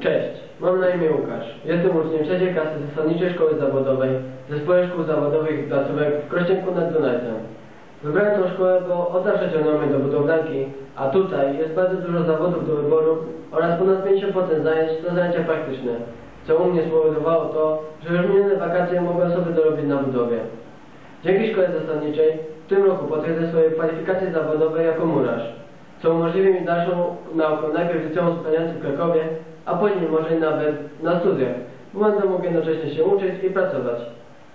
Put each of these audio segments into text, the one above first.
Cześć, mam na imię Łukasz. Jestem uczniem trzeciej klasy zasadniczej szkoły zawodowej Zespołu Szkół Zawodowych i Placówek w Krośniku nad Dunajcem. Wybrałem tą szkołę, bo od zawsze ciągnął mnie do budowlanki, a tutaj jest bardzo dużo zawodów do wyboru oraz ponad 50% zajęć to zajęcia praktyczne, co u mnie spowodowało to, że już minione wakacje mogłem sobie dorobić na budowie. Dzięki szkole zasadniczej w tym roku potwierdzę swoje kwalifikacje zawodowe jako murarz, co umożliwi mi dalszą naukę najpierw liceum spełniającym w Krakowie, a później może nawet na studiach, bo będę mógł jednocześnie się uczyć i pracować.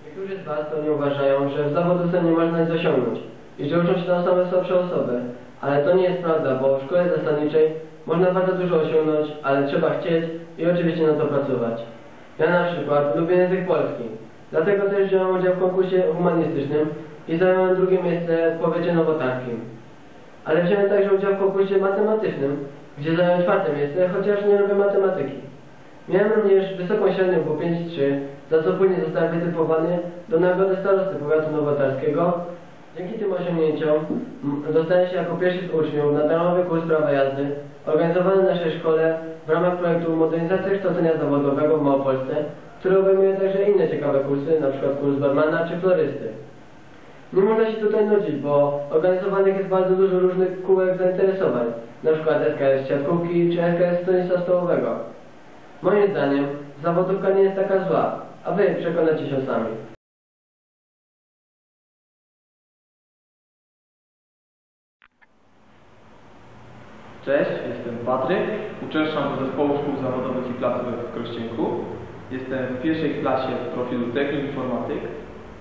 Niektórzy z Was pewnie uważają, że w zawodu ten nie można nic osiągnąć i że uczą się tam same słabsze osoby, ale to nie jest prawda, bo w szkole zasadniczej można bardzo dużo osiągnąć, ale trzeba chcieć i oczywiście na to pracować. Ja na przykład lubię język polski, dlatego też wziąłem udział w konkursie humanistycznym i zająłem drugie miejsce w powiecie nowotarskim. Ale wziąłem także udział w konkursie matematycznym, gdzie zająłem czwarte miejsce, chociaż nie lubię matematyki. Miałem również wysoką średnią po 5-3, za co później zostałem wytypowany do nagrody starosty powiatu nowotarskiego. Dzięki tym osiągnięciom dostałem się jako pierwszy z uczniów na darmowy kurs prawa jazdy organizowany w naszej szkole w ramach projektu Modernizacja kształcenia zawodowego w Małopolsce, który obejmuje także inne ciekawe kursy, np. kurs barmana czy florysty. Nie można się tutaj nudzić, bo organizowanych jest bardzo dużo różnych kółek zainteresowań, przykład SKS siatkówki czy SKS tenisa stołowego. Moim zdaniem zawodówka nie jest taka zła, a wy przekonacie się sami. Cześć, jestem Patryk, uczęszczam do Zespołu Szkół Zawodowych i Placówek w Krościenku. Jestem w pierwszej klasie w profilu Technik Informatyk.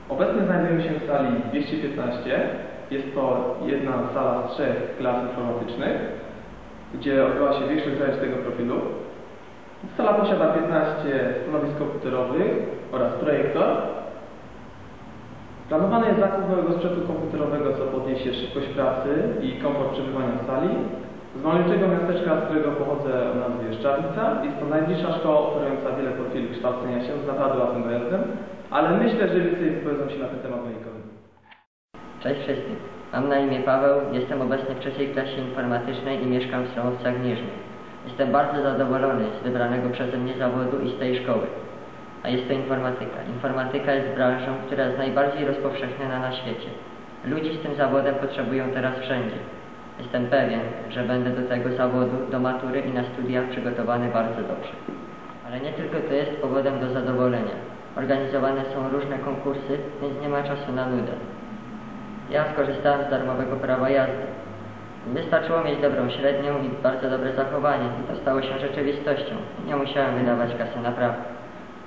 Obecnie znajdujemy się w sali 215. Jest to jedna sala z trzech klas informatycznych, gdzie odbyła się większość zajęć tego profilu. Sala posiada 15 stanowisk komputerowych oraz projektor. Planowany jest zakup nowego sprzętu komputerowego, co podniesie szybkość pracy i komfort przebywania w sali. Z malowniczego miasteczka, z którego pochodzę o nazwie Szczawica, jest to najbliższa szkoła oferująca wiele profili kształcenia się z naprawdę łatwym dojazdem, ale myślę, że więcej wypowiedzą się na ten temat moi. Cześć wszystkim. Mam na imię Paweł, jestem obecnie w trzeciej klasie informatycznej i mieszkam w Stromowcach Gnieżnych. Jestem bardzo zadowolony z wybranego przeze mnie zawodu i z tej szkoły. A jest to informatyka. Informatyka jest branżą, która jest najbardziej rozpowszechniona na świecie. Ludzi z tym zawodem potrzebują teraz wszędzie. Jestem pewien, że będę do tego zawodu, do matury i na studiach przygotowany bardzo dobrze. Ale nie tylko to jest powodem do zadowolenia. Organizowane są różne konkursy, więc nie ma czasu na nudę. Ja skorzystałem z darmowego prawa jazdy. Wystarczyło mieć dobrą średnią i bardzo dobre zachowanie i to stało się rzeczywistością. Nie musiałem wydawać kasy na prawo.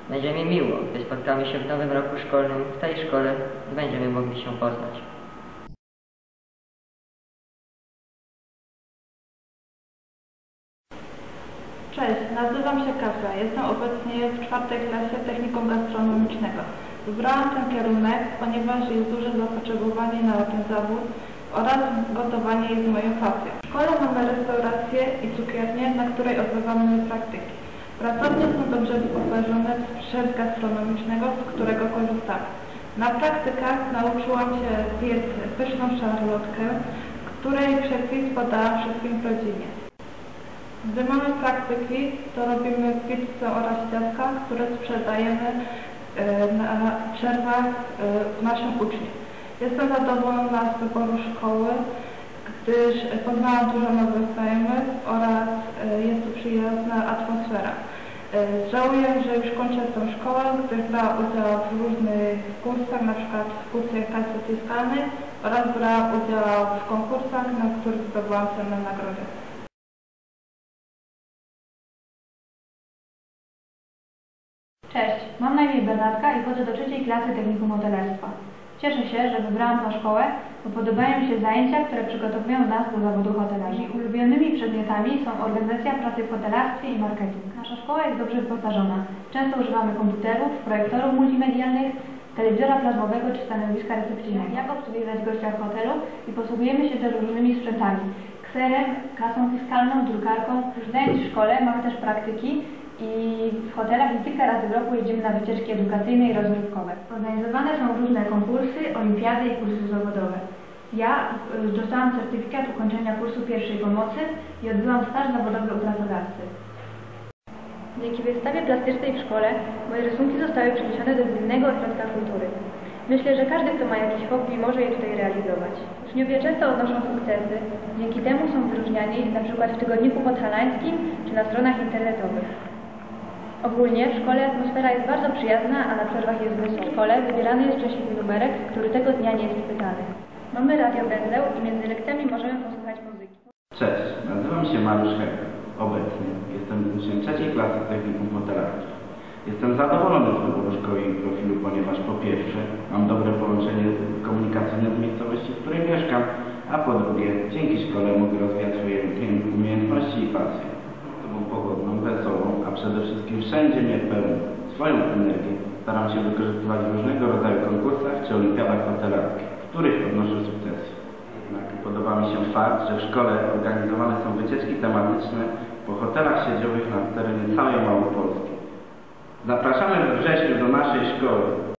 Będzie mi miło, gdy spotkamy się w nowym roku szkolnym w tej szkole i będziemy mogli się poznać. Nazywam się Kasia. Jestem obecnie w czwartej klasie technikum gastronomicznego. Wybrałam ten kierunek, ponieważ jest duże zapotrzebowanie na ten zawód oraz gotowanie jest moją pasją. W szkole mamy restaurację i cukiernię, na której odbywamy praktyki. Pracownie są dobrze wyposażone w sprzęt gastronomicznego, z którego korzystamy. Na praktykach nauczyłam się piec pyszną szarlotkę, której przepis podałam wszystkim rodzinie. Gdy mamy praktyki, to robimy pizzę oraz ciastka, które sprzedajemy e, na przerwach e, naszym uczniom. Jestem zadowolona z wyboru szkoły, gdyż poznałam dużo nowych znajomych oraz e, jest tu przyjazna atmosfera. Żałuję, że już kończę tę szkołę, gdyż brałam udział w różnych kursach, na przykład w kursie fiskalnej oraz brałam udział w konkursach, na których zdobyłam cenne nagrody. Mam na imię Bernardka i chodzę do trzeciej klasy technikum modelarstwa. Cieszę się, że wybrałam tę szkołę, bo podobają mi się zajęcia, które przygotowują nas do zawodu hotelarza. Ich ulubionymi przedmiotami są organizacja pracy w hotelarstwie i marketing. Nasza szkoła jest dobrze wyposażona. Często używamy komputerów, projektorów multimedialnych, telewizora plazmowego czy stanowiska recepcyjnego. Jak obsługiwać gościa w hotelu i posługujemy się też różnymi sprzętami. Kserem, kasą fiskalną, drukarką. Zdając w szkole mamy też praktyki i w hotelach i kilka razy w roku jedziemy na wycieczki edukacyjne i rozrywkowe. Organizowane są różne konkursy, olimpiady i kursy zawodowe. Ja y, dostałam certyfikat ukończenia kursu pierwszej pomocy i odbyłam staż zawodowy u pracodawcy. Dzięki wystawie plastycznej w szkole moje rysunki zostały przeniesione do gminnego ośrodka kultury. Myślę, że każdy, kto ma jakieś hobby, może je tutaj realizować. Uczniowie często odnoszą sukcesy, dzięki temu są wyróżniani np. w tygodniku podhalańskim czy na stronach internetowych. Ogólnie w szkole atmosfera jest bardzo przyjazna, a na przerwach jest wesoło. W szkole wybierany jest szczęśliwy numerek, który tego dnia nie jest pytany. Mamy radio węzeł i między lekcjami możemy posłuchać muzyki. Cześć, nazywam się Mariusz Hek. Obecnie jestem uczniem trzeciej klasy technikum modelarki. Jestem zadowolony z wyboru szkoły i profilu, ponieważ po pierwsze mam dobre połączenie komunikacyjne z miejscowości, w której mieszkam, a po drugie dzięki szkole mogę rozwijać swoje umiejętności i pasje. Osobą pogodną, wesołą, a przede wszystkim wszędzie mnie pełnię. Swoją energię staram się wykorzystywać w różnego rodzaju konkursach czy olimpiadach hotelarskich, w których odnoszę sukcesy. Jednak podoba mi się fakt, że w szkole organizowane są wycieczki tematyczne po hotelach siedziowych na terenie całej Małopolski. Zapraszamy we wrześniu do naszej szkoły.